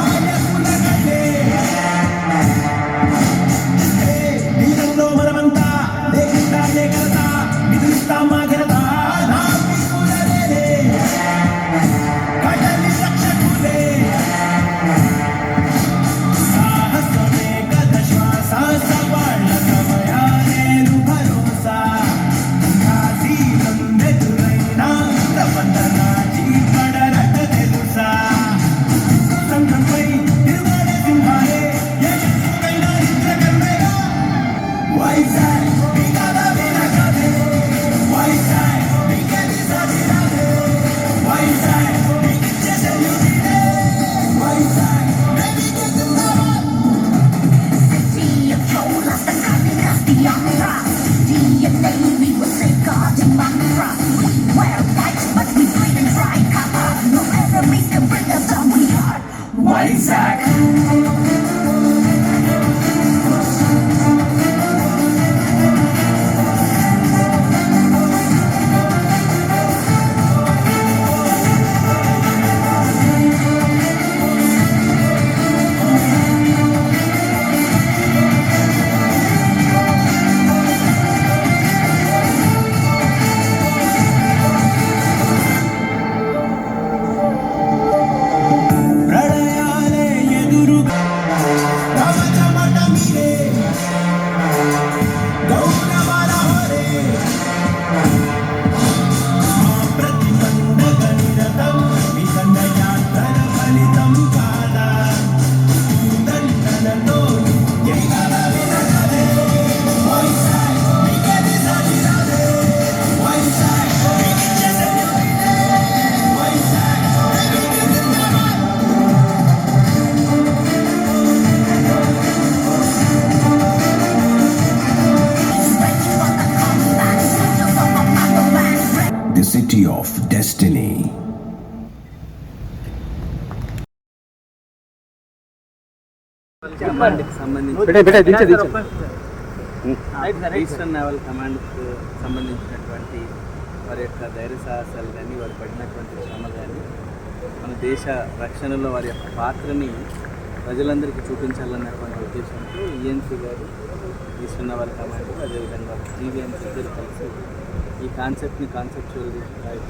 Thank. White Sack. City of destiny. Naval కమాండ్కు సంబంధించినటువంటి వారి యొక్క ధైర్య సాహసాలు కానీ వారు పడినటువంటి శ్రమ కానీ మన దేశ రక్షణలో వారి యొక్క పాత్రని ప్రజలందరికీ చూపించాలన్నటువంటి ఉద్దేశంతో ఈఎన్సీ గారు తీసుకున్న నేవల్ కమాండ్ అదేవిధంగా జీవీఎంసీ ఇద్దరు కలిసి ఈ కాన్సెప్ట్ని కాన్సెప్చువల్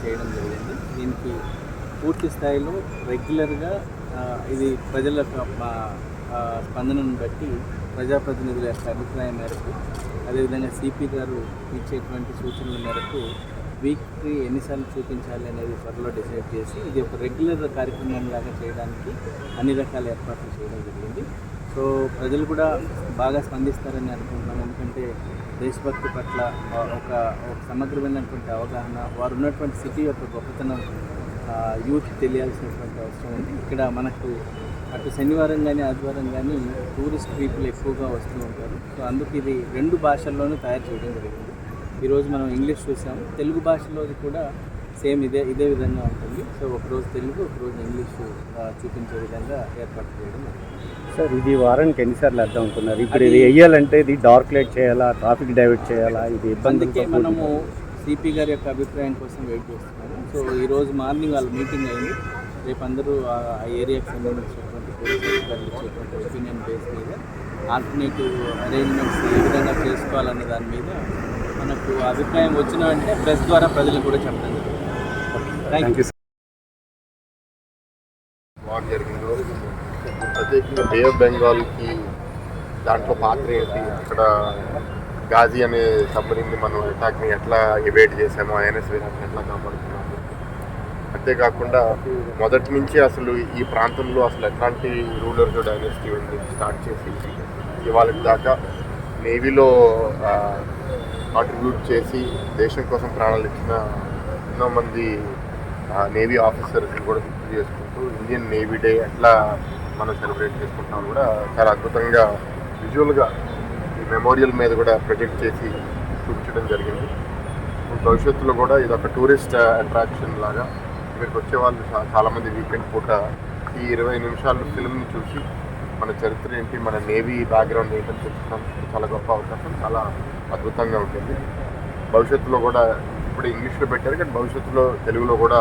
చేయడం జరిగింది. దీనికి పూర్తి స్థాయిలో రెగ్యులర్గా ఇది ప్రజల స్పందనను బట్టి ప్రజాప్రతినిధుల యొక్క అభిప్రాయం మేరకు అదేవిధంగా సిపి గారు ఇచ్చేటువంటి సూచనల మేరకు వీక్కి ఎన్నిసార్లు చూపించాలి అనేది త్వరలో డిసైడ్ చేసి ఇది ఒక రెగ్యులర్ కార్యక్రమం లాగా చేయడానికి అన్ని రకాల ఏర్పాట్లు చేయడం జరిగింది. సో ప్రజలు కూడా బాగా స్పందిస్తారని అనుకుంటున్నాను. ఎందుకంటే దేశభక్తి పట్ల ఒక ఒక సమగ్రమైనటువంటి అవగాహన వారు ఉన్నటువంటి సిటీ యొక్క గొప్పతనం యూత్ తెలియాల్సినటువంటి అవసరం ఉంది. ఇక్కడ మనకు అటు శనివారం కానీ ఆదివారం కానీ టూరిస్ట్ పీపుల్ ఎక్కువగా వస్తూ ఉంటారు. సో అందుకు ఇది రెండు భాషల్లోనూ తయారు చేయడం జరిగింది. ఈరోజు మనం ఇంగ్లీష్ చూసాము తెలుగు భాషలోది కూడా సేమ్ ఇదే ఇదే విధంగా ఉంటుంది. సో ఒకరోజు తెలుగు ఒకరోజు ఇంగ్లీషు చూపించే విధంగా ఏర్పాటు చేయడం. సార్ ఇది వారానికి ఎన్నిసార్లు వేద్దాం అనుకున్నారు ఇప్పుడు ఇది వెయ్యాలంటే ఇది డార్క్ లైట్ చేయాలా ట్రాఫిక్ డైవర్ట్ చేయాలా? ఇది అందుకే ఇబ్బంది మనము సిపి గారి యొక్క అభిప్రాయం కోసం వెయిట్ చేస్తున్నాము. సో ఈరోజు మార్నింగ్ వాళ్ళ మీటింగ్ అయింది. రేపు అందరూ ఆ ఏరియాకి సంబంధించినటువంటి పోలీస్ అధికారులు ఇచ్చేటువంటి ఒపీనియన్ బేస్ మీద ఆల్టర్నేటివ్ అరేంజ్మెంట్స్ ఏ విధంగా చేసుకోవాలన్న దాని మీద మనకు అభిప్రాయం వచ్చిన వెంటనే ప్రెస్ ద్వారా ప్రజలకు కూడా చెప్పడం జరుగుతుంది. Thank thank you you walk జరిగిందో ప్రత్యేకంగా బే ఆఫ్ బెంగాల్కి దాంట్లో పాత్ర ఏంటి? అక్కడ గాజీ అనే సబ్మరీన్ని మనం అటాక్ని ఎట్లా ఎవేట్ చేసామో ఐఎన్ఎస్ విరాట్ని ఎట్లా కాపాడుతున్నాము అంతేకాకుండా మొదటి నుంచి అసలు ఈ ప్రాంతంలో అసలు ఎట్లాంటి రూలర్స్ డైనెస్టీ ఉంది? స్టార్ట్ చేసి ఇవాళ దాకా నేవీలో కాంట్రిబ్యూట్ చేసి దేశం కోసం ప్రాణాలు ఇచ్చిన ఎన్నో మంది నేవీ ఆఫీసర్స్ని కూడా గుర్తు చేసుకుంటూ ఇండియన్ నేవీ డే ఎట్లా మనం సెలబ్రేట్ చేసుకుంటున్నాం కూడా చాలా అద్భుతంగా విజువల్గా ఈ మెమోరియల్ మీద కూడా ప్రొజెక్ట్ చేసి చూపించడం జరిగింది. భవిష్యత్తులో కూడా ఇది ఒక టూరిస్ట్ అట్రాక్షన్ లాగా ఇక్కడికి వచ్చే వాళ్ళు చాలామంది వీకెండ్ పూట ఈ ఇరవై నిమిషాలు ఫిల్మ్ని చూసి మన చరిత్ర ఏంటి మన నేవీ బ్యాక్గ్రౌండ్ ఏంటని తెలుసుకోవడానికి చాలా గొప్ప అవకాశం చాలా అద్భుతంగా ఉంటుంది. భవిష్యత్తులో కూడా ఇప్పుడు ఇంగ్లీష్లో పెట్టారు కానీ భవిష్యత్తులో తెలుగులో కూడా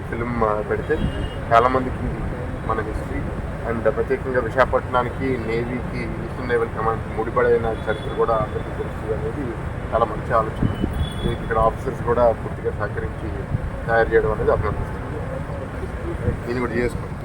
ఈ ఫిలిం పెడితే చాలామందికి మన హిస్టరీ అండ్ ప్రత్యేకంగా విశాఖపట్నానికి నేవీకి ఈస్టర్న్ నేవల్ కమాండ్ ముడిపడైన చరిత్ర కూడా అందరికీ తెలుస్తుంది అనేది చాలా మంచి ఆలోచన. దీనికి ఇక్కడ ఆఫీసర్స్ కూడా పూర్తిగా సహకరించి తయారు చేయడం అనేది అభినందిస్తుంది దీన్ని కూడా చేసుకోండి.